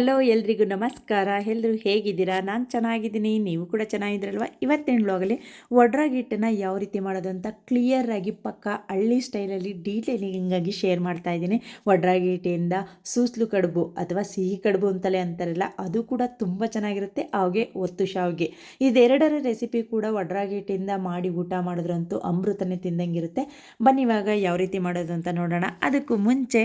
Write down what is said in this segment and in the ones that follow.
Hello ಎಲ್ರಿಗೂ ನಮಸ್ಕಾರ. ಎಲ್ಲರೂ ಹೇಗಿದ್ದೀರಾ? ನಾನು ಚೆನ್ನಾಗಿದ್ದೀನಿ. ನೀವು ಕೂಡ ಚೆನ್ನಾಗಿದ್ದೀರಲ್ವ? ಇವತ್ತಿನ ವ್ಲಾಗಲ್ಲಿ ಒಡ್ರಾಗಿ ಹಿಟ್ಟನ್ನು ಯಾವ ರೀತಿ ಮಾಡೋದು ಅಂತ ಕ್ಲಿಯರಾಗಿ ಪಕ್ಕ ಹಳ್ಳಿ ಸ್ಟೈಲಲ್ಲಿ ಡೀಟೇಲಿಂಗಾಗಿ ಶೇರ್ ಮಾಡ್ತಾ ಇದ್ದೀನಿ. ಒಡ್ರಾಗಿ ಸೂಸ್ಲು ಕಡುಬು ಅಥವಾ ಸಿಹಿ ಕಡುಬು ಅಂತಲೇ ಅಂತಾರಲ್ಲ, ಅದು ಕೂಡ ತುಂಬ ಚೆನ್ನಾಗಿರುತ್ತೆ. ಹಾಗೆ ಒತ್ತು ಶಾವಿಗೆ. ಇದೆರಡರ ರೆಸಿಪಿ ಕೂಡ ಒಡ್ರಾಗಿ ಮಾಡಿ ಊಟ ಮಾಡಿದ್ರಂತೂ ಅಮೃತನೇ ತಿಂದಂಗಿರುತ್ತೆ. ಬನ್ನಿ ಇವಾಗ ಯಾವ ರೀತಿ ಮಾಡೋದು ಅಂತ ನೋಡೋಣ. ಅದಕ್ಕೂ ಮುಂಚೆ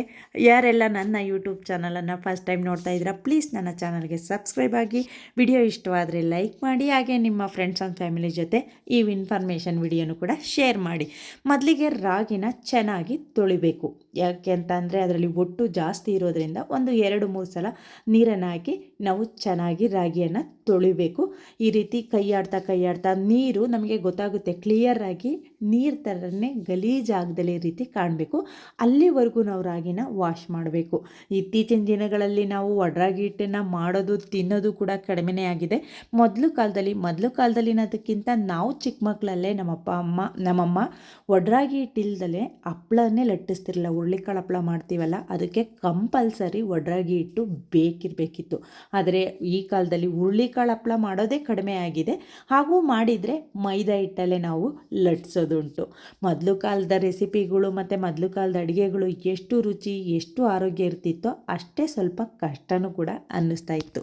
ಯಾರೆಲ್ಲ ನನ್ನ ಯೂಟ್ಯೂಬ್ ಚಾನಲನ್ನು ಫಸ್ಟ್ ಟೈಮ್ ನೋಡ್ತಾ ಇದ್ದೀರಾ ಪ್ಲೀಸ್ ನನ್ನ ಚಾನಲ್ಗೆ ಸಬ್ಸ್ಕ್ರೈಬ್ ಆಗಿ ವಿಡಿಯೋ ಇಷ್ಟವಾದರೆ ಲೈಕ್ ಮಾಡಿ, ಹಾಗೆ ನಿಮ್ಮ ಫ್ರೆಂಡ್ಸ್ ಆ್ಯಂಡ್ ಫ್ಯಾಮಿಲಿ ಜೊತೆ ಈ ಇನ್ಫಾರ್ಮೇಷನ್ ವಿಡಿಯೋನು ಕೂಡ ಶೇರ್ ಮಾಡಿ. ಮೊದಲಿಗೆ ರಾಗಿನ ಚೆನ್ನಾಗಿ ತೊಳಿಬೇಕು. ಯಾಕೆ ಅಂತ ಅಂದರೆ ಅದರಲ್ಲಿ ಒಟ್ಟು ಜಾಸ್ತಿ ಇರೋದರಿಂದ ಒಂದು ಎರಡು, ಮೂರು ಸಲ ನೀರನ್ನು ಹಾಕಿ ನಾವು ಚೆನ್ನಾಗಿ ರಾಗಿಯನ್ನು ತೊಳಿಬೇಕು. ಈ ರೀತಿ ಕೈಯಾಡ್ತಾ ಕೈಯಾಡ್ತಾ ನೀರು ನಮಗೆ ಗೊತ್ತಾಗುತ್ತೆ ಕ್ಲಿಯರಾಗಿ ನೀರು ಥರನೇ ಗಲೀಜಾಗದಲ್ಲಿ ರೀತಿ ಕಾಣಬೇಕು. ಅಲ್ಲಿವರೆಗೂ ನಾವು ರಾಗಿನ ವಾಶ್ ಮಾಡಬೇಕು. ಇತ್ತೀಚಿನ ದಿನಗಳಲ್ಲಿ ನಾವು ಒಡ್ರಾಗಿ ಹಿಟ್ಟನ್ನು ಮಾಡೋದು, ತಿನ್ನೋದು ಕೂಡ ಕಡಿಮೆನೇ ಆಗಿದೆ. ಮೊದಲು ಕಾಲದಲ್ಲಿ, ಮೊದಲು ಕಾಲದಲ್ಲಿನದಕ್ಕಿಂತ ನಾವು ಚಿಕ್ಕ ಮಕ್ಕಳಲ್ಲೇ ನಮ್ಮಪ್ಪ, ಅಮ್ಮ, ನಮ್ಮಮ್ಮ ಒಡ್ರಾಗಿ ಹಿಟ್ಟಿಲ್ದಲೇ ಹಪ್ಪಳನ್ನೇ ಲಟ್ಟಿಸ್ತಿರಲಿಲ್ಲ. ಹುರುಳಿಕಾಳು ಹಪ್ಪಳ ಮಾಡ್ತೀವಲ್ಲ, ಅದಕ್ಕೆ ಕಂಪಲ್ಸರಿ ಒಡ್ರಾಗಿ ಹಿಟ್ಟು ಬೇಕಿರಬೇಕಿತ್ತು. ಆದರೆ ಈ ಕಾಲದಲ್ಲಿ ಹುರುಳಿಕಾಳು ಹಪ್ಪಳ ಮಾಡೋದೇ ಕಡಿಮೆ ಆಗಿದೆ. ಹಾಗೂ ಮಾಡಿದರೆ ಮೈದಾ ಹಿಟ್ಟಲ್ಲೇ ನಾವು ಲಟ್ಸೋದುಂಟು ಮೊದಲು ಕಾಲದ ರೆಸಿಪಿಗಳು ಮತ್ತು ಮೊದಲು ಕಾಲದ ಅಡುಗೆಗಳು ಎಷ್ಟು ರುಚಿ, ಎಷ್ಟು ಆರೋಗ್ಯ ಇರ್ತಿತ್ತೋ ಅಷ್ಟೇ ಸ್ವಲ್ಪ ಕಷ್ಟನೂ ಕೂಡ ಅನ್ನಿಸ್ತಾ ಇತ್ತು.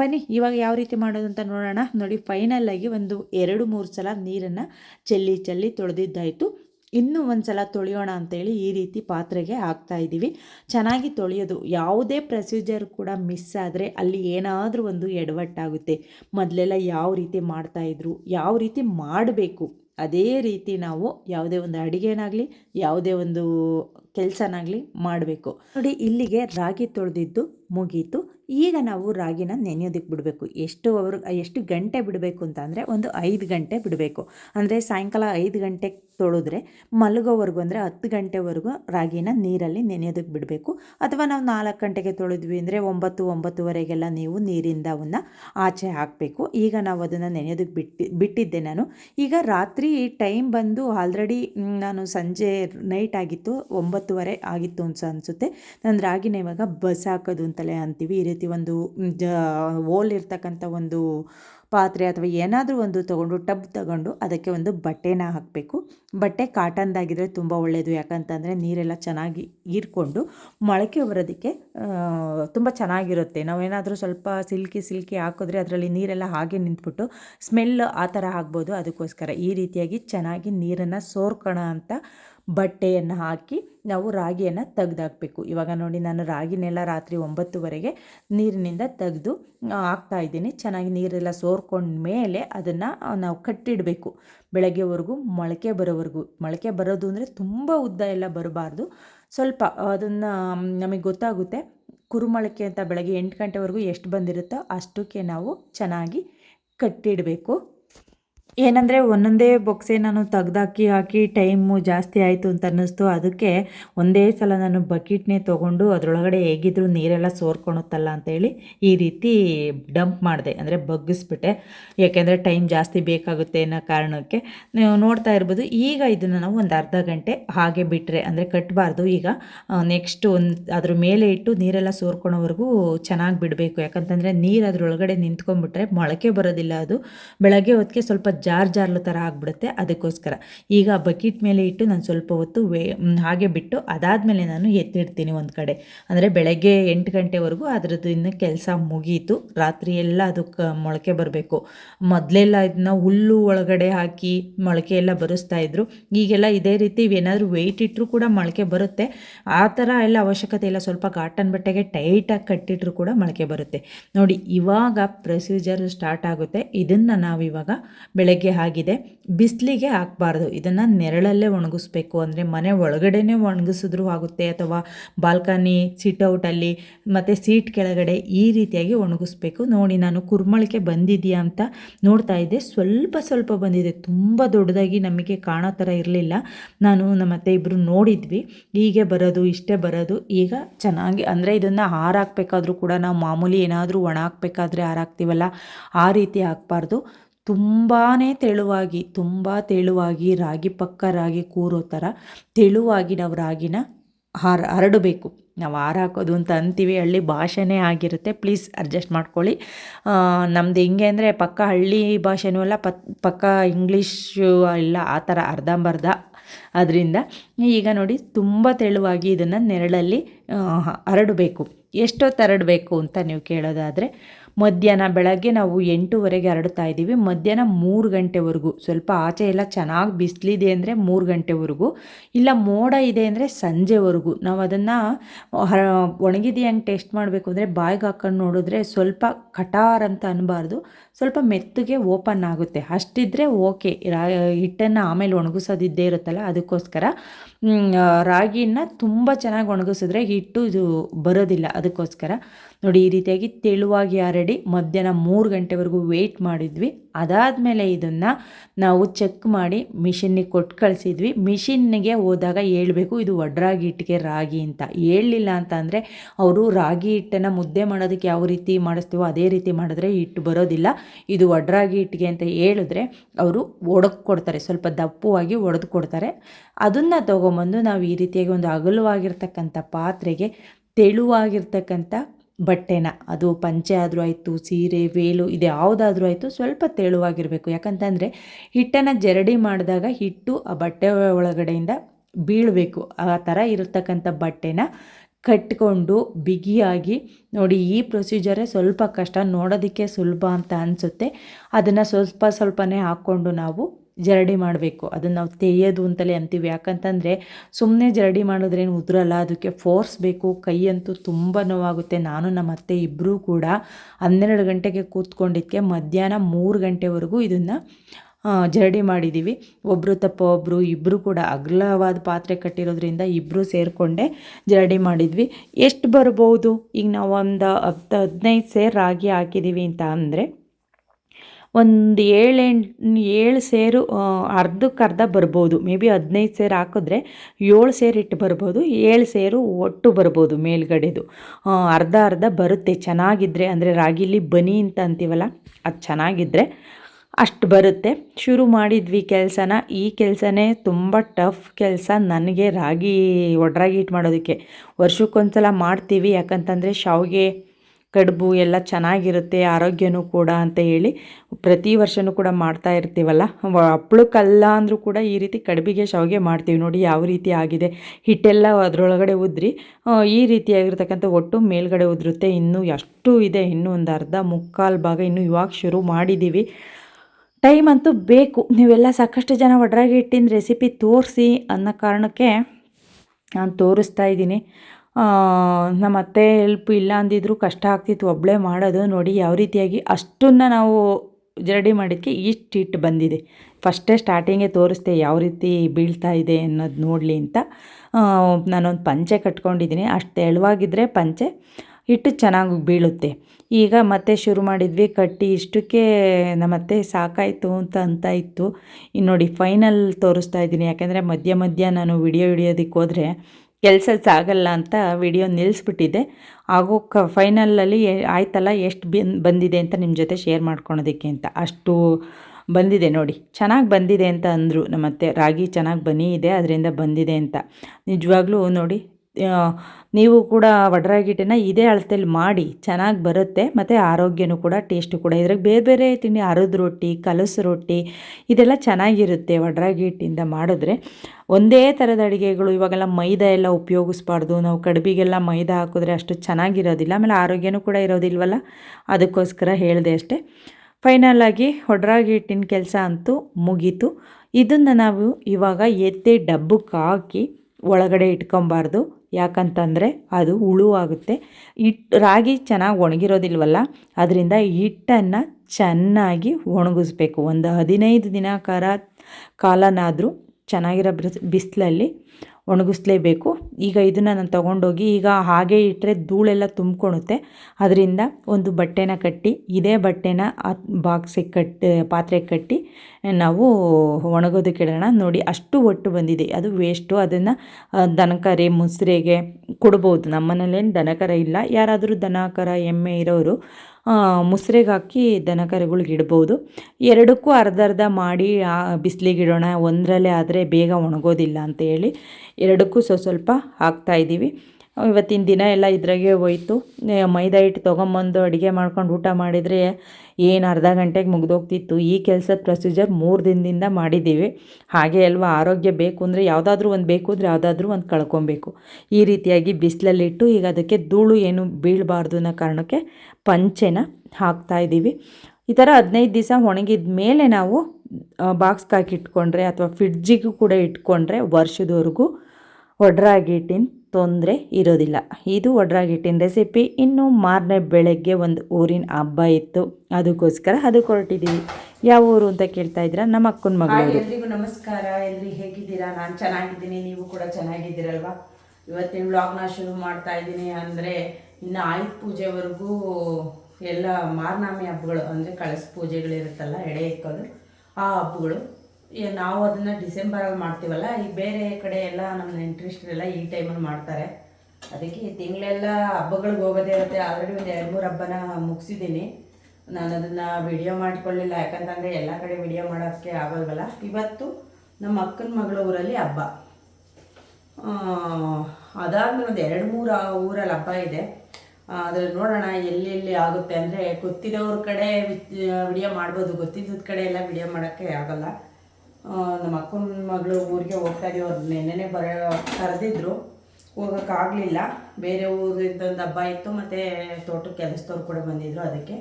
ಬನ್ನಿ, ಇವಾಗ ಯಾವ ರೀತಿ ಮಾಡೋದು ಅಂತ ನೋಡೋಣ. ನೋಡಿ ಫೈನಲ್ಲಾಗಿ ಒಂದು ಎರಡು, ಮೂರು ಸಲ ನೀರನ್ನು ಚೆಲ್ಲಿ ಚೆಲ್ಲಿ ತೊಳೆದಿದ್ದಾಯಿತು. ಇನ್ನೂ ಒಂದು ಸಲ ತೊಳೆಯೋಣ ಅಂತೇಳಿ ಈ ರೀತಿ ಪಾತ್ರೆಗೆ ಹಾಕ್ತಾ ಇದ್ದೀವಿ. ಚೆನ್ನಾಗಿ ತೊಳೆಯೋದು. ಯಾವುದೇ ಪ್ರೊಸೀಜರ್ ಕೂಡ ಮಿಸ್ ಆದರೆ ಅಲ್ಲಿ ಏನಾದರೂ ಒಂದು ಎಡವಟ್ಟಾಗುತ್ತೆ. ಮೊದಲೆಲ್ಲ ಯಾವ ರೀತಿ ಮಾಡ್ತಾಯಿದ್ರು ಯಾವ ರೀತಿ ಮಾಡಬೇಕು ಅದೇ ರೀತಿ ನಾವು ಯಾವುದೇ ಒಂದು ಅಡುಗೆನಾಗಲಿ ಯಾವುದೇ ಒಂದು ಕೆಲಸನಾಗಲಿ ಮಾಡಬೇಕು. ನೋಡಿ ಇಲ್ಲಿಗೆ ರಾಗಿ ತೊಳೆದಿದ್ದು ಮುಗೀತು. ಈಗ ನಾವು ರಾಗಿನ ನೆನೆಯೋದಕ್ಕೆ ಬಿಡಬೇಕು. ಎಷ್ಟು ಅವರು, ಎಷ್ಟು ಗಂಟೆ ಬಿಡಬೇಕು ಅಂತ ಅಂದರೆ ಒಂದು ಐದು ಗಂಟೆ ಬಿಡಬೇಕು. ಅಂದರೆ ಸಾಯಂಕಾಲ ಐದು ಗಂಟೆಗೆ ತೊಳೆದ್ರೆ ಮಲಗೋವರೆಗೂ ಅಂದರೆ ಹತ್ತು ಗಂಟೆವರೆಗೂ ರಾಗಿನ ನೀರಲ್ಲಿ ನೆನೆಯೋದಕ್ಕೆ ಬಿಡಬೇಕು. ಅಥವಾ ನಾವು ನಾಲ್ಕು ಗಂಟೆಗೆ ತೊಳೆದ್ವಿ ಅಂದರೆ ಒಂಬತ್ತು, ಒಂಬತ್ತುವರೆಗೆಲ್ಲ ನೀವು ನೀರಿಂದ ಅವನ್ನ ಆಚೆ ಹಾಕಬೇಕು. ಈಗ ನಾವು ಅದನ್ನು ನೆನೆಯೋದಕ್ಕೆ ಬಿಟ್ಟು, ಬಿಟ್ಟಿದ್ದೆ ನಾನು. ಈಗ ರಾತ್ರಿ ಟೈಮ್ ಬಂದು ಆಲ್ರೆಡಿ ನಾನು ಸಂಜೆ ನೈಟ್ ಆಗಿತ್ತು, ಒಂಬತ್ತುವರೆ ಆಗಿತ್ತು ಅಂತ ಅನಿಸುತ್ತೆ. ನಾನು ರಾಗಿನ ಇವಾಗ ಬಸ್ ಹಾಕೋದು ಅಂತಲೇ ಅಂತೀವಿ. ಈ ರೀತಿ ಒಂದು ಜ, ಓಲ್ ಇರ್ತಕ್ಕಂಥ ಒಂದು ಪಾತ್ರೆ ಅಥವಾ ಏನಾದರೂ ಒಂದು ತೊಗೊಂಡು ಟಬ್ ತಗೊಂಡು ಅದಕ್ಕೆ ಒಂದು ಬಟ್ಟೆನ ಹಾಕಬೇಕು. ಬಟ್ಟೆ ಕಾಟನ್ದಾಗಿದ್ದರೆ ತುಂಬ ಒಳ್ಳೆಯದು ಯಾಕಂತಂದರೆ ನೀರೆಲ್ಲ ಚೆನ್ನಾಗಿ ಹೀರ್ಕೊಂಡು ಮೊಳಕೆ ಬರೋದಕ್ಕೆ ತುಂಬ ಚೆನ್ನಾಗಿರುತ್ತೆ. ನಾವೇನಾದರೂ ಸ್ವಲ್ಪ ಸಿಲ್ಕಿ ಸಿಲ್ಕಿ ಹಾಕಿದ್ರೆ ಅದರಲ್ಲಿ ನೀರೆಲ್ಲ ಹಾಗೆ ನಿಂತ್ಬಿಟ್ಟು ಸ್ಮೆಲ್ ಆ ಥರ ಆಗ್ಬೋದು. ಅದಕ್ಕೋಸ್ಕರ ಈ ರೀತಿಯಾಗಿ ಚೆನ್ನಾಗಿ ನೀರನ್ನು ಸೋರ್ಕೋಣ ಅಂತ ಬಟ್ಟೆಯನ್ನು ಹಾಕಿ ನಾವು ರಾಗಿಯನ್ನು ತೆಗ್ದಾಕಬೇಕು. ಇವಾಗ ನೋಡಿ ನಾನು ರಾಗಿನೆಲ್ಲ ರಾತ್ರಿ ಒಂಬತ್ತುವರೆಗೆ ನೀರಿನಿಂದ ತೆಗೆದು ಹಾಕ್ತಾ ಇದ್ದೀನಿ. ಚೆನ್ನಾಗಿ ನೀರೆಲ್ಲ ಸೋರ್ಕೊಂಡ ಮೇಲೆ ಅದನ್ನು ನಾವು ಕಟ್ಟಿಡಬೇಕು. ಬೆಳಗ್ಗೆವರೆಗೂ ಮೊಳಕೆ ಬರೋವರೆಗೂ. ಮೊಳಕೆ ಬರೋದು ಅಂದರೆ ತುಂಬ ಉದ್ದ ಎಲ್ಲ ಬರಬಾರ್ದು. ಸ್ವಲ್ಪ ಅದನ್ನು ನಮಗೆ ಗೊತ್ತಾಗುತ್ತೆ ಕುರುಮೊಳಕೆ ಅಂತ ಬೆಳಗ್ಗೆ ಎಂಟು ಗಂಟೆವರೆಗೂ ಎಷ್ಟು ಬಂದಿರುತ್ತೋ ಅಷ್ಟಕ್ಕೆ ನಾವು ಚೆನ್ನಾಗಿ ಕಟ್ಟಿಡಬೇಕು. ಏನಂದರೆ ಒಂದೊಂದೇ ಬೊಕ್ಸೆ ನಾನು ತೆಗ್ದಾಕಿ ಹಾಕಿ ಟೈಮು ಜಾಸ್ತಿ ಆಯಿತು ಅಂತ ಅನ್ನಿಸ್ತು. ಅದಕ್ಕೆ ಒಂದೇ ಸಲ ನಾನು ಬಕೆಟ್ನೇ ತೊಗೊಂಡು ಅದರೊಳಗಡೆ ಹೇಗಿದ್ರು ನೀರೆಲ್ಲ ಸೋರ್ಕೊಳುತ್ತಲ್ಲ ಅಂತೇಳಿ ಈ ರೀತಿ ಡಂಪ್ ಮಾಡಿದೆ. ಅಂದರೆ ಬಗ್ಗಿಸ್ಬಿಟ್ಟೆ. ಯಾಕೆಂದರೆ ಟೈಮ್ ಜಾಸ್ತಿ ಬೇಕಾಗುತ್ತೆ ಅನ್ನೋ ಕಾರಣಕ್ಕೆ. ನೀವು ನೋಡ್ತಾ ಇರ್ಬೋದು, ಈಗ ಇದನ್ನು ನಾವು ಒಂದು ಅರ್ಧ ಗಂಟೆ ಹಾಗೆ ಬಿಟ್ಟರೆ ಅಂದರೆ ಕಟ್ಟಬಾರ್ದು ಈಗ ನೆಕ್ಸ್ಟ್ ಒಂದು ಅದ್ರ ಮೇಲೆ ಇಟ್ಟು ನೀರೆಲ್ಲ ಸೋರ್ಕೊಳೋವರೆಗೂ ಚೆನ್ನಾಗಿ ಬಿಡಬೇಕು. ಯಾಕಂತಂದರೆ ನೀರು ಅದರೊಳಗಡೆ ನಿಂತ್ಕೊಂಡ್ಬಿಟ್ರೆ ಮೊಳಕೆ ಬರೋದಿಲ್ಲ ಅದು. ಬೆಳಗ್ಗೆ ಹೊತ್ತಿಗೆ ಸ್ವಲ್ಪ ಜಾರ್ ಜಾರ್ಲು ಥರ ಆಗಿಬಿಡುತ್ತೆ ಅದಕ್ಕೋಸ್ಕರ. ಈಗ ಬಕೆಟ್ ಮೇಲೆ ಇಟ್ಟು ನಾನು ಸ್ವಲ್ಪ ಹೊತ್ತು ವೇ ಹಾಗೆ ಬಿಟ್ಟು ಅದಾದಮೇಲೆ ನಾನು ಎತ್ತಿಡ್ತೀನಿ ಒಂದು ಕಡೆ. ಅಂದರೆ ಬೆಳಗ್ಗೆ ಎಂಟು ಗಂಟೆವರೆಗೂ ಅದರದ್ದು ಇನ್ನು ಕೆಲಸ ಮುಗೀತು. ರಾತ್ರಿ ಎಲ್ಲ ಅದಕ್ಕೆ ಮೊಳಕೆ ಬರಬೇಕು. ಮೊದಲೆಲ್ಲ ಇದನ್ನ ಹುಲ್ಲು ಒಳಗಡೆ ಹಾಕಿ ಮೊಳಕೆ ಎಲ್ಲ ಬರೆಸ್ತಾ ಇದ್ರು. ಈಗೆಲ್ಲ ಇದೇ ರೀತಿ ಏನಾದರೂ ವೆಯ್ಟ್ ಇಟ್ಟರೂ ಕೂಡ ಮೊಳಕೆ ಬರುತ್ತೆ. ಆ ಥರ ಎಲ್ಲ ಅವಶ್ಯಕತೆ ಇಲ್ಲ. ಸ್ವಲ್ಪ ಕಾಟನ್ ಬಟ್ಟೆಗೆ ಟೈಟಾಗಿ ಕಟ್ಟಿಟ್ರು ಕೂಡ ಮೊಳಕೆ ಬರುತ್ತೆ. ನೋಡಿ, ಇವಾಗ ಪ್ರೊಸೀಜರ್ ಸ್ಟಾರ್ಟ್ ಆಗುತ್ತೆ. ಇದನ್ನು ನಾವಿವಾಗ ಬೆಳಗ್ಗೆ ಬೆಳಗ್ಗೆ ಆಗಿದೆ. ಬಿಸಿಲಿಗೆ ಹಾಕಬಾರ್ದು. ಇದನ್ನು ನೆರಳಲ್ಲೇ ಒಣಗಿಸ್ಬೇಕು. ಅಂದರೆ ಮನೆ ಒಳಗಡೆನೇ ಒಣಗಿಸಿದ್ರು ಆಗುತ್ತೆ. ಅಥವಾ ಬಾಲ್ಕನಿ ಸಿಟ್ಔಟಲ್ಲಿ ಮತ್ತು ಸೀಟ್ ಕೆಳಗಡೆ ಈ ರೀತಿಯಾಗಿ ಒಣಗಿಸ್ಬೇಕು. ನೋಡಿ, ನಾನು ಕುರ್ಮಳಿಕೆ ಬಂದಿದೆಯಾ ಅಂತ ನೋಡ್ತಾ ಇದ್ದೆ. ಸ್ವಲ್ಪ ಸ್ವಲ್ಪ ಬಂದಿದೆ. ತುಂಬ ದೊಡ್ಡದಾಗಿ ನಮಗೆ ಕಾಣೋ ಥರ ಇರಲಿಲ್ಲ. ನಾನು ನಮ್ಮತ್ತೆ ಇಬ್ಬರು ನೋಡಿದ್ವಿ. ಹೀಗೆ ಬರೋದು, ಇಷ್ಟೇ ಬರೋದು. ಈಗ ಚೆನ್ನಾಗಿ, ಅಂದರೆ ಇದನ್ನು ಹಾರಾಕ್ಬೇಕಾದ್ರೂ ಕೂಡ ನಾವು ಮಾಮೂಲಿ ಏನಾದರೂ ಒಣ ಹಾಕ್ಬೇಕಾದ್ರೆ ಹಾರಾಕ್ತೀವಲ್ಲ ಆ ರೀತಿ ಹಾಕ್ಬಾರ್ದು. ತುಂಬಾ ತೆಳುವಾಗಿ, ತುಂಬ ತೆಳುವಾಗಿ ರಾಗಿ ಪಕ್ಕ, ರಾಗಿ ಕೂರೋ ಥರ ತೆಳುವಾಗಿ ನಾವು ರಾಗಿನ ಹಾರ, ಹರಡಬೇಕು. ನಾವು ಹಾಕೋದು ಅಂತ ಅಂತೀವಿ, ಹಳ್ಳಿ ಭಾಷೆನೇ ಆಗಿರುತ್ತೆ. ಪ್ಲೀಸ್ ಅಡ್ಜಸ್ಟ್ ಮಾಡ್ಕೊಳ್ಳಿ. ನಮ್ದು ಹೆಂಗೆ ಅಂದರೆ ಪಕ್ಕ ಹಳ್ಳಿ ಭಾಷೆನೂ ಅಲ್ಲ ಪಕ್ ಪಕ್ಕ ಇಂಗ್ಲೀಷು ಇಲ್ಲ ಆ ಥರ ಅರ್ಧಂಬರ್ಧ. ಅದರಿಂದ ಈಗ ನೋಡಿ ತುಂಬ ತೆಳುವಾಗಿ ಇದನ್ನು ನೆರಳಲ್ಲಿ ಹರಡಬೇಕು. ಎಷ್ಟೊತ್ತು ಹರಡಬೇಕು ಅಂತ ನೀವು ಕೇಳೋದಾದರೆ ಮಧ್ಯಾಹ್ನ ಬೆಳಗ್ಗೆ ನಾವು ಎಂಟೂವರೆಗೆ ಹರಡ್ತಾ ಇದ್ದೀವಿ. ಮಧ್ಯಾಹ್ನ ಮೂರು ಗಂಟೆವರೆಗೂ. ಸ್ವಲ್ಪ ಆಚೆ ಎಲ್ಲ ಚೆನ್ನಾಗಿ ಬಿಸಿಲಿದೆ ಅಂದರೆ ಮೂರು ಗಂಟೆವರೆಗೂ. ಇಲ್ಲ, ಮೋಡ ಇದೆ ಅಂದರೆ ಸಂಜೆವರೆಗೂ. ನಾವು ಅದನ್ನು ಒಣಗಿದೆಯಾ ಹಂಗೆ ಟೇಸ್ಟ್ ಮಾಡಬೇಕು ಅಂದರೆ ಬಾಯಿಗೆ ಹಾಕೊಂಡು ನೋಡಿದ್ರೆ ಸ್ವಲ್ಪ ಕಟಾರ್ ಅಂತ ಅನ್ನಬಾರ್ದು ಸ್ವಲ್ಪ ಮೆತ್ತಗೆ ಓಪನ್ ಆಗುತ್ತೆ. ಅಷ್ಟಿದ್ರೆ ಓಕೆ. ರಾ, ಹಿಟ್ಟನ್ನು ಆಮೇಲೆ ಒಣಗಿಸೋದಿದ್ದೇ ಇರುತ್ತಲ್ಲ, ಅದಕ್ಕೋಸ್ಕರ. ರಾಗಿನ ತುಂಬ ಚೆನ್ನಾಗಿ ಒಣಗಿಸಿದ್ರೆ ಹಿಟ್ಟು ಇದು ಬರೋದಿಲ್ಲ, ಅದಕ್ಕೋಸ್ಕರ. ನೋಡಿ, ಈ ರೀತಿಯಾಗಿ ತೆಳುವಾಗಿ ಹರಡಿ ಮಧ್ಯಾಹ್ನ ಮೂರು ಗಂಟೆವರೆಗೂ ವೆಯ್ಟ್ ಮಾಡಿದ್ವಿ. ಅದಾದಮೇಲೆ ಇದನ್ನು ನಾವು ಚೆಕ್ ಮಾಡಿ ಮಿಷಿನ್ನಿಗೆ ಕೊಟ್ಟು ಕಳಿಸಿದ್ವಿ. ಮಿಷಿನ್ನಿಗೆ ಹೋದಾಗ ಹೇಳ್ಬೇಕು, ಇದು ಒಡ್ರಾಗಿ ಹಿಟ್ಟಿಗೆ ರಾಗಿ ಅಂತ. ಹೇಳಲಿಲ್ಲ ಅಂತ ಅಂದರೆ ಅವರು ರಾಗಿ ಹಿಟ್ಟನ್ನು ಮುದ್ದೆ ಮಾಡೋದಕ್ಕೆ ಯಾವ ರೀತಿ ಮಾಡಿಸ್ತೀವೋ ಅದೇ ರೀತಿ ಮಾಡಿದ್ರೆ ಹಿಟ್ಟು ಬರೋದಿಲ್ಲ. ಇದು ಒಡ್ರಾಗಿ ಹಿಟ್ಟಿಗೆ ಅಂತ ಹೇಳಿದ್ರೆ ಅವರು ಒಡಕ್ ಕೊಡ್ತಾರೆ, ಸ್ವಲ್ಪ ದಪ್ಪವಾಗಿ ಒಡೆದು ಕೊಡ್ತಾರೆ. ಅದನ್ನು ತೊಗೊಂಬಂದು ನಾವು ಈ ರೀತಿಯಾಗಿ ಒಂದು ಅಗಲವಾಗಿರ್ತಕ್ಕಂಥ ಪಾತ್ರೆಗೆ ತೆಳುವಾಗಿರ್ತಕ್ಕಂಥ ಬಟ್ಟೆನ, ಅದು ಪಂಚೆ ಆದರೂ ಆಯಿತು, ಸೀರೆ, ವೇಲು, ಇದು ಯಾವುದಾದ್ರೂ ಆಯಿತು, ಸ್ವಲ್ಪ ತೆಳುವಾಗಿರಬೇಕು. ಯಾಕಂತಂದರೆ ಹಿಟ್ಟನ್ನು ಜರಡಿ ಮಾಡಿದಾಗ ಹಿಟ್ಟು ಆ ಬಟ್ಟೆ ಒಳಗಡೆಯಿಂದ ಬೀಳಬೇಕು. ಆ ಥರ ಇರತಕ್ಕಂಥ ಬಟ್ಟೆನ ಕಟ್ಕೊಂಡು ಬಿಗಿಯಾಗಿ ನೋಡಿ, ಈ ಪ್ರೊಸೀಜರೇ ಸ್ವಲ್ಪ ಕಷ್ಟ, ನೋಡೋದಕ್ಕೆ ಸುಲಭ ಅಂತ ಅನಿಸುತ್ತೆ. ಅದನ್ನು ಸ್ವಲ್ಪ ಸ್ವಲ್ಪನೇ ಹಾಕ್ಕೊಂಡು ನಾವು ಜರಡಿ ಮಾಡಬೇಕು. ಅದನ್ನು ನಾವು ತೆಯ್ಯೋದು ಅಂತಲೇ ಅಂತೀವಿ. ಯಾಕಂತಂದರೆ ಸುಮ್ಮನೆ ಜರಡಿ ಮಾಡಿದ್ರೇನು ಉದುರಲ್ಲ. ಅದಕ್ಕೆ ಫೋರ್ಸ್ ಬೇಕು. ಕೈಯಂತೂ ತುಂಬ ನೋವಾಗುತ್ತೆ. ನಾನು ನಮ್ಮ ಅತ್ತೆ ಇಬ್ಬರೂ ಕೂಡ ಹನ್ನೆರಡು ಗಂಟೆಗೆ ಕೂತ್ಕೊಂಡಿದ್ದಕ್ಕೆ ಮಧ್ಯಾಹ್ನ ಮೂರು ಗಂಟೆವರೆಗೂ ಇದನ್ನು ಜರಡಿ ಮಾಡಿದ್ದೀವಿ ಒಬ್ಬರು ತಪ್ಪ ಒಬ್ಬರು ಇಬ್ಬರು ಕೂಡ ಅಗಲವಾದ ಪಾತ್ರೆ ಕಟ್ಟಿರೋದ್ರಿಂದ ಇಬ್ಬರು ಸೇರಿಕೊಂಡೆ ಜರಡಿ ಮಾಡಿದ್ವಿ. ಎಷ್ಟು ಬರ್ಬೋದು? ಈಗ ನಾವು ಒಂದು ಹತ್ತು ಹದಿನೈದು ಸೇರು ರಾಗಿ ಹಾಕಿದ್ದೀವಿ ಅಂತ ಅಂದರೆ ಒಂದು ಏಳು ಎಂಟು ಏಳು ಸೇರು ಅರ್ಧಕ್ಕೆ ಅರ್ಧ ಬರ್ಬೋದು. ಮೇ ಬಿ ಹದಿನೈದು ಸೇರು ಹಾಕಿದ್ರೆ ಏಳು ಸೇರು ಇಟ್ಟು ಬರ್ಬೋದು, ಏಳು ಸೇರು ಒಟ್ಟು ಬರ್ಬೋದು ಮೇಲ್ಗಡೆದು. ಅರ್ಧ ಅರ್ಧ ಬರುತ್ತೆ. ಚೆನ್ನಾಗಿದ್ದರೆ ಅಂದರೆ ರಾಗಿಲಿ ಬನಿ ಅಂತ ಅಂತೀವಲ್ಲ, ಅದು ಚೆನ್ನಾಗಿದ್ದರೆ ಅಷ್ಟು ಬರುತ್ತೆ. ಶುರು ಮಾಡಿದ್ವಿ ಕೆಲಸನ. ಈ ಕೆಲಸನೇ ತುಂಬ ಟಫ್ ಕೆಲಸ ನನಗೆ ರಾಗಿ ಒಡ್ರಾಗಿ ಹಿಟ್ಟು ಮಾಡೋದಕ್ಕೆ. ವರ್ಷಕ್ಕೊಂದ್ಸಲ ಮಾಡ್ತೀವಿ, ಯಾಕಂತಂದರೆ ಶಾವಿಗೆ ಕಡುಬು ಎಲ್ಲ ಚೆನ್ನಾಗಿರುತ್ತೆ, ಆರೋಗ್ಯನೂ ಕೂಡ ಅಂತ ಹೇಳಿ ಪ್ರತಿ ವರ್ಷವೂ ಕೂಡ ಮಾಡ್ತಾ ಇರ್ತೀವಲ್ಲ? ಹಪ್ಳಕ್ಕಲ್ಲ ಅಂದರೂ ಕೂಡ ಈ ರೀತಿ ಕಡುಬಿಗೆ ಶಾವಿಗೆ ಮಾಡ್ತೀವಿ ನೋಡಿ ಯಾವ ರೀತಿ ಆಗಿದೆ. ಹಿಟ್ಟೆಲ್ಲ ಅದರೊಳಗಡೆ ಉದ್ರಿ ಈ ರೀತಿಯಾಗಿರ್ತಕ್ಕಂಥ ಒಟ್ಟು ಮೇಲ್ಗಡೆ ಉದುರುತ್ತೆ. ಇನ್ನೂ ಎಷ್ಟು ಇದೆ, ಇನ್ನೂ ಒಂದು ಅರ್ಧ ಮುಕ್ಕಾಲು ಭಾಗ ಇನ್ನೂ ಇವಾಗ ಶುರು ಮಾಡಿದ್ದೀವಿ ಟೈಮ್ ಅಂತೂ ಬೇಕು. ನೀವೆಲ್ಲ ಸಾಕಷ್ಟು ಜನ ಒಡ್ರಾಗಿ ಹಿಟ್ಟಿನ ರೆಸಿಪಿ ತೋರಿಸಿ ಅನ್ನೋ ಕಾರಣಕ್ಕೆ ನಾನು ತೋರಿಸ್ತಾ ಇದ್ದೀನಿ. ನಮ್ಮ ಅತ್ತೆ ಹೆಲ್ಪ್ ಇಲ್ಲ ಅಂದಿದ್ದರೂ ಕಷ್ಟ ಆಗ್ತಿತ್ತು ಒಬ್ಬಳೇ ಮಾಡೋದು ನೋಡಿ ಯಾವ ರೀತಿಯಾಗಿ ಅಷ್ಟನ್ನು ನಾವು ಜರಡಿ ಮಾಡಿದ್ಕೆ ಇಷ್ಟು ಹಿಟ್ಟು ಬಂದಿದೆ. ಫಸ್ಟೇ ಸ್ಟಾರ್ಟಿಂಗೇ ತೋರಿಸ್ದೆ ಯಾವ ರೀತಿ ಬೀಳ್ತಾ ಇದೆ ಅನ್ನೋದು ನೋಡಲಿ ಅಂತ. ನಾನೊಂದು ಪಂಚೆ ಕಟ್ಕೊಂಡಿದ್ದೀನಿ. ಅಷ್ಟು ತೆಳುವಾಗಿದ್ದರೆ ಪಂಚೆ ಹಿಟ್ಟು ಚೆನ್ನಾಗಿ ಬೀಳುತ್ತೆ. ಈಗ ಮತ್ತೆ ಶುರು ಮಾಡಿದ್ವಿ, ಕಟ್ಟಿ ಇಷ್ಟಕ್ಕೆ ನಮ್ಮತ್ತೆ ಸಾಕಾಯಿತು ಅಂತ ಅಂತ ಇತ್ತು. ಇನ್ನು ನೋಡಿ ಫೈನಲ್ ತೋರಿಸ್ತಾ ಇದ್ದೀನಿ. ಯಾಕೆಂದರೆ ಮಧ್ಯ ಮಧ್ಯ ನಾನು ವಿಡಿಯೋ ಹಿಡಿಯೋದಕ್ಕೆ ಹೋದರೆ ಕೆಲಸ ಆಗಲ್ಲ ಅಂತ ವಿಡಿಯೋ ನಿಲ್ಲಿಸ್ಬಿಟ್ಟಿದ್ದೆ ಆಗೋ ಕ ಫೈನಲಲ್ಲಿ ಆಯ್ತಲ್ಲ ಎಷ್ಟು ಬಂದಿದೆ ಅಂತ ನಿಮ್ಮ ಜೊತೆ ಶೇರ್ ಮಾಡ್ಕೊಳೋದಕ್ಕೆ ಅಂತ. ಅಷ್ಟು ಬಂದಿದೆ ನೋಡಿ. ಚೆನ್ನಾಗಿ ಬಂದಿದೆ ಅಂತ ಅಂದರು. ನಮ್ಮತ್ತೆ ರಾಗಿ ಚೆನ್ನಾಗಿ ಬನಿ ಇದೆ, ಅದರಿಂದ ಬಂದಿದೆ ಅಂತ. ನಿಜವಾಗ್ಲೂ ನೋಡಿ ನೀವು ಕೂಡ ವಡ್ರಾಗಿಟ್ಟನ್ನ ಇದೇ ಅಳತೆಯಲ್ಲಿ ಮಾಡಿ ಚೆನ್ನಾಗಿ ಬರುತ್ತೆ, ಮತ್ತು ಆರೋಗ್ಯನೂ ಕೂಡ ಟೇಸ್ಟು ಕೂಡ. ಇದ್ರಾಗ ಬೇರೆ ಬೇರೆ ತಿಂಡಿ, ಅರದ ರೊಟ್ಟಿ, ಕಲಸು ರೊಟ್ಟಿ, ಇದೆಲ್ಲ ಚೆನ್ನಾಗಿರುತ್ತೆ ವಡ್ರಾಗಿ ಹಿಟ್ಟಿಂದ ಮಾಡಿದ್ರೆ. ಒಂದೇ ಥರದ ಅಡುಗೆಗಳು ಇವಾಗೆಲ್ಲ ಮೈದಾ ಎಲ್ಲ ಉಪಯೋಗಿಸ್ಬಾರ್ದು. ನಾವು ಕಡುಬಿಗೆಲ್ಲ ಮೈದಾ ಹಾಕಿದ್ರೆ ಅಷ್ಟು ಚೆನ್ನಾಗಿರೋದಿಲ್ಲ, ಆಮೇಲೆ ಆರೋಗ್ಯನೂ ಕೂಡ ಇರೋದಿಲ್ವಲ್ಲ? ಅದಕ್ಕೋಸ್ಕರ ಹೇಳಿದೆ ಅಷ್ಟೇ. ಫೈನಲಾಗಿ ಹೊಡ್ರಾಗಿ ಹಿಟ್ಟಿನ ಕೆಲಸ ಅಂತೂ ಮುಗೀತು. ಇದನ್ನು ನಾವು ಇವಾಗ ಎತ್ತಿ ಡಬ್ಬಕ್ಕೆ ಹಾಕಿ ಒಳಗಡೆ ಇಟ್ಕೊಬಾರ್ದು. ಯಾಕಂತಂದರೆ ಅದು ಹುಳು ಆಗುತ್ತೆ. ಹಿಟ್ಟು ರಾಗಿ ಚೆನ್ನಾಗಿ ಒಣಗಿರೋದಿಲ್ವಲ್ಲ, ಅದರಿಂದ ಹಿಟ್ಟನ್ನು ಚೆನ್ನಾಗಿ ಒಣಗಿಸ್ಬೇಕು. ಒಂದು ಹದಿನೈದು ದಿನ ಕರ ಕಾಲನಾದರೂ ಚೆನ್ನಾಗಿರೋ ಬಿಸಿಲಲ್ಲಿ ಒಣಗಿಸ್ಲೇಬೇಕು. ಈಗ ಇದನ್ನು ನಾನು ತೊಗೊಂಡೋಗಿ ಈಗ ಹಾಗೆ ಇಟ್ಟರೆ ಧೂಳೆಲ್ಲ ತುಂಬ್ಕೊಳುತ್ತೆ ಅದರಿಂದ ಒಂದು ಬಟ್ಟೆನ ಕಟ್ಟಿ, ಇದೇ ಬಟ್ಟೆನ ಬಾಕ್ಸಿಗೆ ಕಟ್ಟಿ ಪಾತ್ರೆಗೆ ಕಟ್ಟಿ ನಾವು ಒಣಗೋದಕ್ಕೆ ಇಡೋಣ. ನೋಡಿ ಅಷ್ಟು ಒಟ್ಟು ಬಂದಿದೆ. ಅದು ವೇಸ್ಟು ಅದನ್ನು ದನಕರಿ, ಮುಸ್ರೆಗೆ ಕೊಡ್ಬೋದು. ನಮ್ಮ ಮನೇಲೇನು ದನಕರ ಇಲ್ಲ. ಯಾರಾದರೂ ದನಕರ, ಎಮ್ಮೆ ಇರೋರು ಮುಸ್ರೆಗೆ ಹಾಕಿ ದನಕರುಗಳಿಗೆ ಇಡ್ಬೋದು. ಎರಡಕ್ಕೂ ಅರ್ಧ ಅರ್ಧ ಮಾಡಿ ಬಿಸಿಲಿಗೆ ಇಡೋಣ, ಒಂದರಲ್ಲೇ ಆದರೆ ಬೇಗ ಒಣಗೋದಿಲ್ಲ ಅಂತ ಹೇಳಿ ಎರಡಕ್ಕೂ ಸ್ವಲ್ಪ ಸ್ವಲ್ಪ ಹಾಕ್ತಾಯಿದ್ದೀವಿ ಇವತ್ತಿನ ದಿನ ಎಲ್ಲ ಇದ್ರಾಗೆ ಹೋಯ್ತು. ಮೈದಾ ಹಿಟ್ಟು ತೊಗೊಂಬಂದು ಅಡುಗೆ ಮಾಡ್ಕೊಂಡು ಊಟ ಮಾಡಿದರೆ ಏನು ಅರ್ಧ ಗಂಟೆಗೆ ಮುಗ್ದೋಗ್ತಿತ್ತು. ಈ ಕೆಲಸದ ಪ್ರೊಸೀಜರ್ ಮೂರು ದಿನದಿಂದ ಮಾಡಿದ್ದೀವಿ. ಹಾಗೆ ಅಲ್ವಾ, ಆರೋಗ್ಯ ಬೇಕು ಅಂದರೆ ಯಾವುದಾದ್ರೂ ಒಂದು ಬೇಕು ಅಂದರೆ ಯಾವುದಾದ್ರೂ ಒಂದು ಕಳ್ಕೊಬೇಕು. ಈ ರೀತಿಯಾಗಿ ಬಿಸಿಲಲ್ಲಿಟ್ಟು ಈಗ ಅದಕ್ಕೆ ಧೂಳು ಏನು ಬೀಳಬಾರ್ದು ಅನ್ನೋ ಕಾರಣಕ್ಕೆ ಪಂಚೆನ ಹಾಕ್ತಾಯಿದ್ದೀವಿ ಈ ಥರ ಹದಿನೈದು ದಿವಸ ಒಣಗಿದ ಮೇಲೆ ನಾವು ಬಾಕ್ಸ್ಗೆ ಹಾಕಿ ಇಟ್ಕೊಂಡ್ರೆ ಅಥವಾ ಫ್ರಿಡ್ಜಿಗೂ ಕೂಡ ಇಟ್ಕೊಂಡ್ರೆ ವರ್ಷದವರೆಗೂ ಒಡ್ರಾಗಿಟ್ಟಿನ ತೊಂದರೆ ಇರೋದಿಲ್ಲ. ಇದು ಒಡ್ರಾಗಿಟ್ಟಿನ ರೆಸಿಪಿ. ಇನ್ನು ಮಾರನೇ ಬೆಳಗ್ಗೆ ಒಂದು ಊರಿನ ಹಬ್ಬ ಇತ್ತು. ಅದಕ್ಕೋಸ್ಕರ ಅದಕ್ಕೆ ಹೊರಟಿದ್ದೀವಿ ಯಾವ ಊರು ಅಂತ ಕೇಳ್ತಾ ಇದ್ದೀರಾ? ನಮ್ಮ ಅಕ್ಕನ ಮಗಳು ಎಲ್ರಿಗೂ ನಮಸ್ಕಾರ. ಎಲ್ರಿ ಹೇಗಿದ್ದೀರಾ? ನಾನು ಚೆನ್ನಾಗಿದ್ದೀನಿ. ನೀವು ಕೂಡ ಚೆನ್ನಾಗಿದ್ದೀರಲ್ವಾ? ಇವತ್ತಿನ ವ್ಲಾಗ್ನ ಶುರು ಮಾಡ್ತಾ ಇದ್ದೀನಿ ಅಂದರೆ ಇನ್ನು ಆಯುಧ ಪೂಜೆವರೆಗೂ ಎಲ್ಲ ಮಾರ್ನಾಮಿ ಹಬ್ಬಗಳು ಅಂದರೆ ಕಳಸ ಪೂಜೆಗಳಿರುತ್ತಲ್ಲ ಎಡೆ ಇಕ್ಕೋದು ಆ ಹಬ್ಬಗಳು. ನಾವು ಅದನ್ನು ಡಿಸೆಂಬರಲ್ಲಿ ಮಾಡ್ತೀವಲ್ಲ, ಈ ಬೇರೆ ಕಡೆ ಎಲ್ಲ ನಮ್ಮ ನೆಂಟ್ರಿಸ್ಟ್ರೆಲ್ಲ ಈ ಟೈಮಲ್ಲಿ ಮಾಡ್ತಾರೆ. ಅದಕ್ಕೆ ಈ ತಿಂಗಳೆಲ್ಲ ಹಬ್ಬಗಳಿಗೆ ಹೋಗೋದೇ ಇರುತ್ತೆ. ಆಲ್ರೆಡಿ ಒಂದು ಎರಡು ಮೂರು ಹಬ್ಬನ ಮುಗಿಸಿದ್ದೀನಿ. ನಾನು ಅದನ್ನು ವಿಡಿಯೋ ಮಾಡಿಕೊಳ್ಳಿಲ್ಲ, ಯಾಕಂತಂದರೆ ಎಲ್ಲ ಕಡೆ ವಿಡಿಯೋ ಮಾಡೋಕ್ಕೆ ಆಗೋಲ್ವಲ್ಲ. ಇವತ್ತು ನಮ್ಮ ಅಕ್ಕನ ಮಗಳ ಊರಲ್ಲಿ ಹಬ್ಬ. ಅದಾದ್ಮೇಲೆ ಒಂದು ಎರಡು ಮೂರು ಊರಲ್ಲಿ ಹಬ್ಬ ಇದೆ. ಅದ್ರಲ್ಲಿ ನೋಡೋಣ ಎಲ್ಲೆಲ್ಲಿ ಆಗುತ್ತೆ. ಅಂದರೆ ಗೊತ್ತಿರೋರ ಕಡೆ ವಿಡಿಯೋ ಮಾಡ್ಬೋದು. ಗೊತ್ತಿದ್ದ ಕಡೆ ಎಲ್ಲ ವಿಡಿಯೋ ಮಾಡೋಕ್ಕೆ ಆಗೋಲ್ಲ. ನಮ್ಮ ಅಕ್ಕನ ಮಗಳು ಊರಿಗೆ ಹೋಗ್ತಾ ಇದೀವಿ. ಅವ್ರು ನೆನ್ನೆನೇ ಬರ, ಕರೆದಿದ್ರು. ಹೋಗೋಕ್ಕಾಗಲಿಲ್ಲ ಬೇರೆ ಊರಿಂದ ಒಂದು ಹಬ್ಬ ಇತ್ತು. ಮತ್ತು ತೋಟಕ್ಕೆ ಕೆಲಸದವ್ರು ಕೂಡ ಬಂದಿದ್ದರು ಅದಕ್ಕೆ.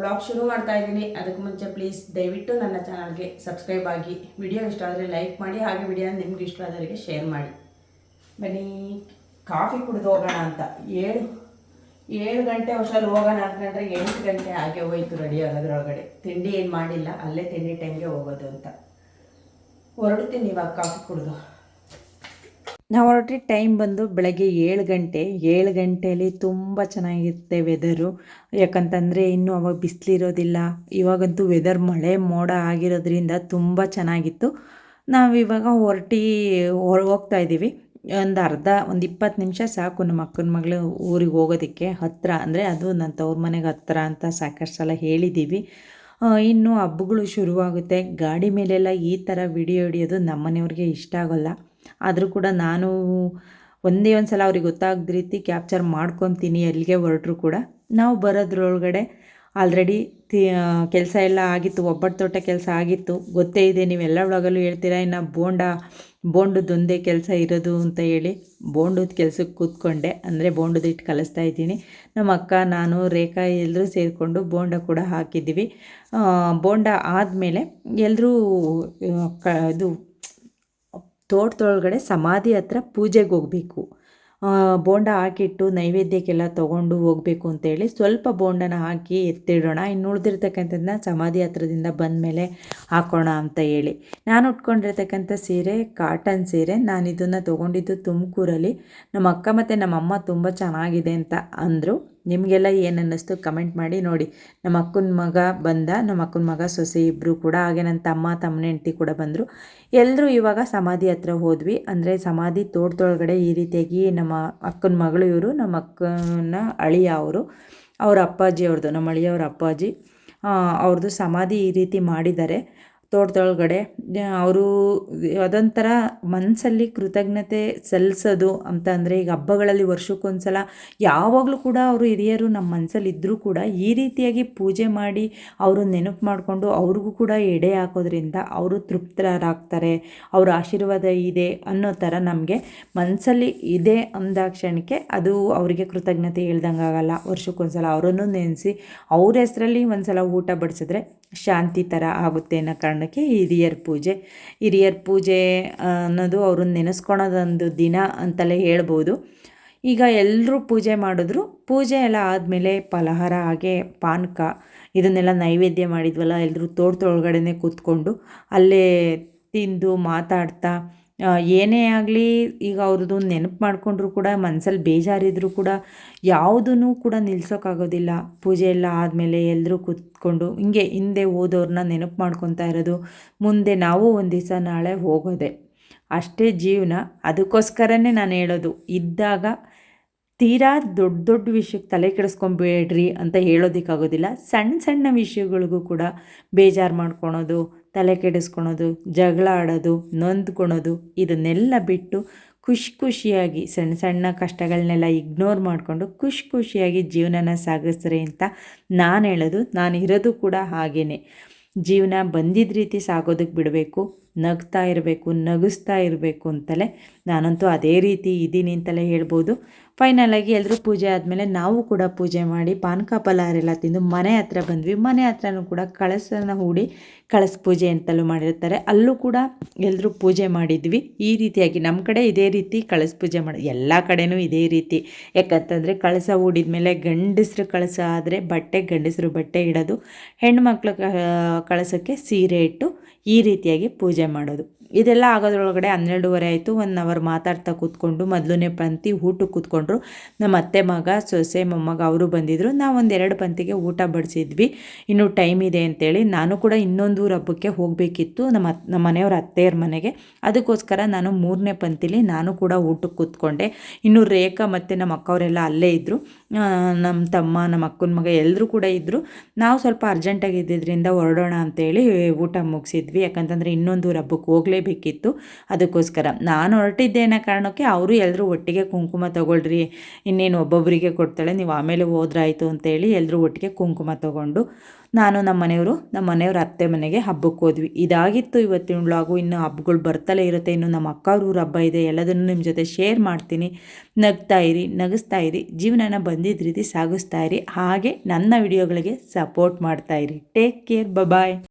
ವ್ಲಾಗ್ ಶುರು ಮಾಡ್ತಾ ಇದ್ದೀನಿ. ಅದಕ್ಕೆ ಮುಂಚೆ ಪ್ಲೀಸ್ ದಯವಿಟ್ಟು ನನ್ನ ಚಾನಲ್ಗೆ ಸಬ್ಸ್ಕ್ರೈಬ್ ಆಗಿ. ವಿಡಿಯೋ ಇಷ್ಟ ಆದರೆ ಲೈಕ್ ಮಾಡಿ. ಹಾಗೆ ವಿಡಿಯೋ ನಿಮ್ಗೆ ಇಷ್ಟ ಆದವರಿಗೆ ಶೇರ್ ಮಾಡಿ. ಬನ್ನಿ, ಕಾಫಿ ಕುಡಿದು ಹೋಗೋಣ ಅಂತ. ಏಳು ಏಳು ಗಂಟೆ ಹೊಸಲ್ಲಿ ಹೋಗೋಣ ಅಂತಂದ್ರೆ ಎಂಟು ಗಂಟೆ ಹಾಗೆ ಹೋಯ್ತು ರೆಡಿ ಆಗೋದ್ರೊಳಗಡೆ. ತಿಂಡಿ ಏನು ಮಾಡಿಲ್ಲ, ಅಲ್ಲೇ ತಿಂಡಿ ಟೈಮ್ಗೆ ಹೋಗೋದು ಅಂತ. ಹೊರಡ್ತೀನಿ ಇವಾಗ ಕಾಫಿ ಕುಡಿದು. ನಾವು ಹೊರಟ್ರಿ ಟೈಮ್ ಬಂದು ಬೆಳಗ್ಗೆ ಏಳು ಗಂಟೆ. ಏಳು ಗಂಟೆಯಲ್ಲಿ ತುಂಬ ಚೆನ್ನಾಗಿರುತ್ತೆ ವೆದರು ಯಾಕಂತಂದರೆ ಇನ್ನೂ ಅವಾಗ ಬಿಸಿಲಿರೋದಿಲ್ಲ. ಇವಾಗಂತೂ ವೆದರ್ ಮಳೆ ಮೋಡ ಆಗಿರೋದ್ರಿಂದ ತುಂಬ ಚೆನ್ನಾಗಿತ್ತು. ನಾವಿವಾಗ ಹೊರಟಿ ಹೋಗ್ತಾ ಇದ್ದೀವಿ. ಒಂದು ಅರ್ಧ, ಒಂದು ಇಪ್ಪತ್ತು ನಿಮಿಷ ಸಾಕು ನಮ್ಮ ಅಕ್ಕನ ಮಗಳು ಊರಿಗೆ ಹೋಗೋದಕ್ಕೆ. ಹತ್ತಿರ ಅಂದರೆ ಅದು ನನ್ನ ತವ್ರ ಮನೆಗೆ ಹತ್ತಿರ ಅಂತ ಸಾಕಷ್ಟು ಸಲ ಹೇಳಿದ್ದೀವಿ ಇನ್ನು ಹಬ್ಬಗಳು ಶುರುವಾಗುತ್ತೆ. ಗಾಡಿ ಮೇಲೆಲ್ಲ ಈ ಥರ ವಿಡಿಯೋ ಹಿಡಿಯೋದು ನಮ್ಮನೆಯವ್ರಿಗೆ ಇಷ್ಟ ಆಗೋಲ್ಲ. ಆದರೂ ಕೂಡ ನಾನು ಒಂದೇ ಒಂದು ಸಲ ಅವ್ರಿಗೆ ಗೊತ್ತಾಗದ ರೀತಿ ಕ್ಯಾಪ್ಚರ್ ಮಾಡ್ಕೊತೀನಿ ಎಲ್ಲಿಗೆ ಹೊರಟ್ರು ಕೂಡ. ನಾವು ಬರೋದ್ರೊಳಗಡೆ ಆಲ್ರೆಡಿ ಕೆಲಸ ಎಲ್ಲ ಆಗಿತ್ತು ಒಬ್ಬಟ್ಟು ತೋಟ ಕೆಲಸ ಆಗಿತ್ತು. ಗೊತ್ತೇ ಇದೆ, ನೀವೆಲ್ಲ ಒಳಗಲ್ಲೂ ಹೇಳ್ತೀರಾ? ಇನ್ನು ಬೋಂಡ ಬೋಂಡದೊಂದೇ ಕೆಲಸ ಇರೋದು ಅಂತ ಹೇಳಿ ಬೋಂಡದ ಕೆಲಸಕ್ಕೆ ಕೂತ್ಕೊಂಡೆ. ಅಂದರೆ ಬೋಂಡದ ಇಟ್ಟು ಕಲಿಸ್ತಾ ಇದ್ದೀನಿ. ನಮ್ಮ ಅಕ್ಕ, ನಾನು, ರೇಖಾ ಎಲ್ಲರೂ ಸೇರಿಕೊಂಡು ಬೋಂಡ ಕೂಡ ಹಾಕಿದ್ದೀವಿ. ಬೋಂಡ ಆದಮೇಲೆ ಎಲ್ಲರೂ ಕ, ಇದು, ತೋಟದೊಳಗಡೆ ಸಮಾಧಿ ಹತ್ರ ಪೂಜೆಗೆ ಹೋಗಬೇಕು. ಬೋಂಡ ಹಾಕಿಟ್ಟು ನೈವೇದ್ಯಕ್ಕೆಲ್ಲ ತೊಗೊಂಡು ಹೋಗಬೇಕು ಅಂತೇಳಿ ಸ್ವಲ್ಪ ಬೋಂಡನ ಹಾಕಿ ಎತ್ತಿಡೋಣ. ಇನ್ನು ಉಳಿದಿರ್ತಕ್ಕಂಥದ್ದನ್ನ ಸಮಾಧಿ ಹತ್ರದಿಂದ ಬಂದ ಮೇಲೆ ಹಾಕೋಣ ಅಂತ ಹೇಳಿ. ನಾನು ಉಟ್ಕೊಂಡಿರ್ತಕ್ಕಂಥ ಸೀರೆ ಕಾಟನ್ ಸೀರೆ ನಾನು ಇದನ್ನು ತೊಗೊಂಡಿದ್ದು ತುಮಕೂರಲ್ಲಿ. ನಮ್ಮ ಅಕ್ಕ ಮತ್ತು ನಮ್ಮಮ್ಮ ತುಂಬ ಚೆನ್ನಾಗಿದೆ ಅಂತ ಅಂದರು. ನಿಮಗೆಲ್ಲ ಏನು ಅನ್ನಿಸ್ತು ಕಮೆಂಟ್ ಮಾಡಿ ನೋಡಿ. ನಮ್ಮ ಅಕ್ಕನ ಮಗ ಬಂದ, ನಮ್ಮ ಅಕ್ಕನ ಮಗ ಸೊಸೆ ಇಬ್ಬರು ಕೂಡ, ಹಾಗೆ ನನ್ನ ತಮ್ಮ, ತಮ್ಮನ ಹೆಂಡತಿ ಕೂಡ ಬಂದರು. ಎಲ್ಲರೂ ಇವಾಗ ಸಮಾಧಿ ಹತ್ರ ಹೋದ್ವಿ. ಅಂದರೆ ಸಮಾಧಿ ತೋಟದೊಳಗಡೆ ಈ ರೀತಿಯಾಗಿ ನಮ್ಮ ಅಕ್ಕನ ಮಗಳು ಇವರು, ನಮ್ಮ ಅಕ್ಕನ ಅಳಿಯ ಅವರು, ಅವ್ರ ಅಪ್ಪಾಜಿ ಅವ್ರದ್ದು ನಮ್ಮ ಅಳಿಯವ್ರ ಅಪ್ಪಾಜಿ ಅವ್ರದ್ದು ಸಮಾಧಿ ಈ ರೀತಿ ಮಾಡಿದ್ದಾರೆ. ತೋಟದೊಳಗಡೆ ಅವರು ಅದೊಂಥರ ಮನಸ್ಸಲ್ಲಿ ಕೃತಜ್ಞತೆ ಸಲ್ಲಿಸೋದು ಅಂತ ಅಂದರೆ ಈಗ ಹಬ್ಬಗಳಲ್ಲಿ ವರ್ಷಕ್ಕೊಂದ್ಸಲ ಯಾವಾಗಲೂ ಕೂಡ ಅವರು ಹಿರಿಯರು ನಮ್ಮ ಮನಸ್ಸಲ್ಲಿ ಇದ್ದರೂ ಕೂಡ ಈ ರೀತಿಯಾಗಿ ಪೂಜೆ ಮಾಡಿ ಅವರು ನೆನಪು ಮಾಡಿಕೊಂಡು ಅವ್ರಿಗೂ ಕೂಡ ಎಡೆ ಹಾಕೋದ್ರಿಂದ ಅವರು ತೃಪ್ತರಾಗ್ತಾರೆ, ಅವರ ಆಶೀರ್ವಾದ ಇದೆ ಅನ್ನೋ ಥರ ನಮಗೆ ಮನಸ್ಸಲ್ಲಿ ಇದೆ ಅಂದಾಕ್ಷಣಕ್ಕೆ ಅದು ಅವರಿಗೆ ಕೃತಜ್ಞತೆ ಹೇಳ್ದಂಗೆ ಆಗಲ್ಲ. ವರ್ಷಕ್ಕೊಂದ್ಸಲ ಅವರನ್ನು ನೆನೆಸಿ ಅವ್ರ ಹೆಸರಲ್ಲಿ ಒಂದು ಸಲ ಊಟ ಬಡಿಸಿದ್ರೆ ಶಾಂತಿ ಥರ ಆಗುತ್ತೆ ಅನ್ನೋ ಕಾರಣಕ್ಕೆ ಹಿರಿಯರ ಪೂಜೆ. ಹಿರಿಯರ ಪೂಜೆ ಅನ್ನೋದು ಅವ್ರನ್ನ ನೆನೆಸ್ಕೊಳೋದೊಂದು ದಿನ ಅಂತಲೇ ಹೇಳ್ಬೋದು. ಈಗ ಎಲ್ಲರೂ ಪೂಜೆ ಮಾಡಿದ್ರು. ಪೂಜೆ ಎಲ್ಲ ಆದಮೇಲೆ ಫಲಹಾರ, ಹಾಗೆ ಪಾನಕ ಇದನ್ನೆಲ್ಲ ನೈವೇದ್ಯ ಮಾಡಿದ್ವಲ್ಲ ಎಲ್ಲರೂ ತೋಟದೊಳಗಡೆ ಕೂತ್ಕೊಂಡು ಅಲ್ಲೇ ತಿಂದು ಮಾತಾಡ್ತಾ ಏನೇ ಆಗಲಿ ಈಗ ಅವ್ರದ್ದು ನೆನಪು ಮಾಡಿಕೊಂಡ್ರು ಕೂಡ, ಮನ್ಸಲ್ಲಿ ಬೇಜಾರಿದ್ರು ಕೂಡ ಯಾವುದೂ ಕೂಡ ನಿಲ್ಸೋಕ್ಕಾಗೋದಿಲ್ಲ. ಪೂಜೆ ಎಲ್ಲ ಆದಮೇಲೆ ಎಲ್ಲರೂ ಕೂತ್ಕೊಂಡು ಹಿಂಗೆ ಹಿಂದೆ ಓದೋರನ್ನ ನೆನಪು ಮಾಡ್ಕೊತಾ ಇರೋದು, ಮುಂದೆ ನಾವು ಒಂದು ದಿವಸ ನಾಳೆ ಹೋಗೋದೆ. ಅಷ್ಟೇ ಜೀವನ. ಅದಕ್ಕೋಸ್ಕರನೇ ನಾನು ಹೇಳೋದು, ಇದ್ದಾಗ ತೀರಾ ದೊಡ್ಡ ದೊಡ್ಡ ವಿಷಯಕ್ಕೆ ತಲೆ ಕೆಡಿಸ್ಕೊಂಬೇಡ್ರಿ ಅಂತ ಹೇಳೋದಕ್ಕಾಗೋದಿಲ್ಲ. ಸಣ್ಣ ಸಣ್ಣ ವಿಷಯಗಳಿಗೂ ಕೂಡ ಬೇಜಾರು ಮಾಡ್ಕೊಳೋದು ತಲೆ ಕೆಡಿಸ್ಕೊಳೋದು, ಜಗಳ ಆಡೋದು, ನೊಂದ್ಕೊಳೋದು ಇದನ್ನೆಲ್ಲ ಬಿಟ್ಟು ಖುಷಿ ಖುಷಿಯಾಗಿ ಸಣ್ಣ ಸಣ್ಣ ಕಷ್ಟಗಳನ್ನೆಲ್ಲ ಇಗ್ನೋರ್ ಮಾಡಿಕೊಂಡು ಖುಷಿ ಖುಷಿಯಾಗಿ ಜೀವನನ ಸಾಗಿಸ್ರಿ ಅಂತ ನಾನು ಹೇಳೋದು, ನಾನು ಇರೋದು ಕೂಡ ಹಾಗೇ ಜೀವನ ಬಂದಿದ್ದ ರೀತಿ ಸಾಗೋದಕ್ಕೆ ಬಿಡಬೇಕು, ನಗ್ತಾ ಇರಬೇಕು, ನಗಿಸ್ತಾ ಇರಬೇಕು ಅಂತಲೇ ನಾನಂತೂ ಅದೇ ರೀತಿ ಇದ್ದೀನಿ ಅಂತಲೇ ಹೇಳ್ಬೋದು. ಫೈನಲಾಗಿ ಎಲ್ಲರೂ ಪೂಜೆ ಆದಮೇಲೆ ನಾವು ಕೂಡ ಪೂಜೆ ಮಾಡಿ ಪಾನಕ ತಿಂದು ಮನೆ ಹತ್ರ ಬಂದ್ವಿ. ಮನೆ ಹತ್ರನೂ ಕೂಡ ಕಳಸನ ಹೂಡಿ ಕಳಸ ಪೂಜೆ ಅಂತಲೂ ಮಾಡಿರ್ತಾರೆ. ಅಲ್ಲೂ ಕೂಡ ಎಲ್ಲರೂ ಪೂಜೆ ಮಾಡಿದ್ವಿ. ಈ ರೀತಿಯಾಗಿ ನಮ್ಮ ಕಡೆ ಇದೇ ರೀತಿ ಕಳಸ ಪೂಜೆ ಮಾಡಿ, ಎಲ್ಲ ಕಡೆನೂ ಇದೇ ರೀತಿ. ಯಾಕಂತಂದರೆ ಕಳಸ ಹೂಡಿದ ಮೇಲೆ ಗಂಡಸರು ಕಳಸ ಆದರೆ ಬಟ್ಟೆ, ಗಂಡಸರು ಬಟ್ಟೆ ಇಡೋದು ಹೆಣ್ಮಕ್ಳು ಕಳಸಕ್ಕೆ ಸೀರೆ ಇಟ್ಟು ಈ ರೀತಿಯಾಗಿ ಪೂಜೆ ಮಾಡೋದು. ಇದೆಲ್ಲ ಆಗೋದ್ರೊಳಗಡೆ ಹನ್ನೆರಡೂವರೆ ಆಯಿತು ಒನ್ ಅವರ್ ಮಾತಾಡ್ತಾ ಕೂತ್ಕೊಂಡು ಮೊದಲನೇ ಪಂಕ್ತಿ ಊಟಕ್ಕೆ ಕೂತ್ಕೊಂಡ್ರು. ನಮ್ಮ ಅತ್ತೆ ಮಗ, ಸೊಸೆ, ಮೊಮ್ಮಗ ಅವರು ಬಂದಿದ್ದರು ನಾವು ಒಂದು ಎರಡು ಪಂಕ್ತಿಗೆ ಊಟ ಬಡಿಸಿದ್ವಿ. ಇನ್ನೂ ಟೈಮ್ ಇದೆ ಅಂತೇಳಿ ನಾನು ಕೂಡ ಇನ್ನೊಂದು ಹಬ್ಬಕ್ಕೆ ಹೋಗಬೇಕಿತ್ತು ನಮ್ಮ ನಮ್ಮ ಮನೆಯವ್ರ ಅತ್ತೆಯವ್ರ ಮನೆಗೆ. ಅದಕ್ಕೋಸ್ಕರ ನಾನು ಮೂರನೇ ಪಂಕ್ತಿಲಿ ನಾನು ಕೂಡ ಊಟಕ್ಕೆ ಕೂತ್ಕೊಂಡೆ. ಇನ್ನು ರೇಖಾ ಮತ್ತು ನಮ್ಮ ಅಕ್ಕವರೆಲ್ಲ ಅಲ್ಲೇ ಇದ್ದರು ನಮ್ಮ ತಮ್ಮ ನಮ್ಮ ಅಕ್ಕನ ಮಗ ಎಲ್ಲರೂ ಕೂಡ ಇದ್ದರು ನಾವು ಸ್ವಲ್ಪ ಅರ್ಜೆಂಟಾಗಿ ಇದ್ದಿದ್ದರಿಂದ ಹೊರಡೋಣ ಅಂತೇಳಿ ಊಟ ಮುಗಿಸಿದ್ವಿ. ಯಾಕಂತಂದರೆ ಇನ್ನೊಂದು ಹಬ್ಬಕ್ಕೆ ಹೋಗಲೇಬೇಕಿತ್ತು. ಅದಕ್ಕೋಸ್ಕರ ನಾನು ಹೊರಟಿದ್ದೆ ಅನ್ನೋ ಕಾರಣಕ್ಕೆ ಅವರು ಎಲ್ಲರೂ ಒಟ್ಟಿಗೆ ಕುಂಕುಮ ತೊಗೊಳ್ರಿ. ಇನ್ನೇನು ಒಬ್ಬೊಬ್ಬರಿಗೆ ಕೊಡ್ತಾಳೆ, ನೀವು ಆಮೇಲೆ ಹೋದ್ರಾಯಿತು ಅಂತೇಳಿ ಎಲ್ಲರೂ ಒಟ್ಟಿಗೆ ಕುಂಕುಮ ತೊಗೊಂಡು ನಾನು ನಮ್ಮ ಮನೆಯವರು, ನಮ್ಮ ಮನೆಯವ್ರ ಅತ್ತೆ ಮನೆಗೆ ಹಬ್ಬಕ್ಕೆ ಹೋದ್ವಿ. ಇದಾಗಿತ್ತು ಇವತ್ತಿನ ವ್ಲಾಗು ಇನ್ನು ಹಬ್ಬಗಳು ಬರ್ತಲೇ ಇರುತ್ತೆ. ಇನ್ನು ನಮ್ಮ ಅಕ್ಕವ್ರ ಹಬ್ಬ ಇದೆ. ಎಲ್ಲದನ್ನು ನಿಮ್ಮ ಜೊತೆ ಶೇರ್ ಮಾಡ್ತೀನಿ. ನಗ್ತಾ ಇರಿ, ನಗಿಸ್ತಾ ಇರಿ. ಜೀವನನ ಬಂದಿದ್ದ ರೀತಿ ಸಾಗಿಸ್ತಾ ಇರಿ. ಹಾಗೆ ನನ್ನ ವಿಡಿಯೋಗಳಿಗೆ ಸಪೋರ್ಟ್ ಮಾಡ್ತಾ ಇರಿ. Take care bye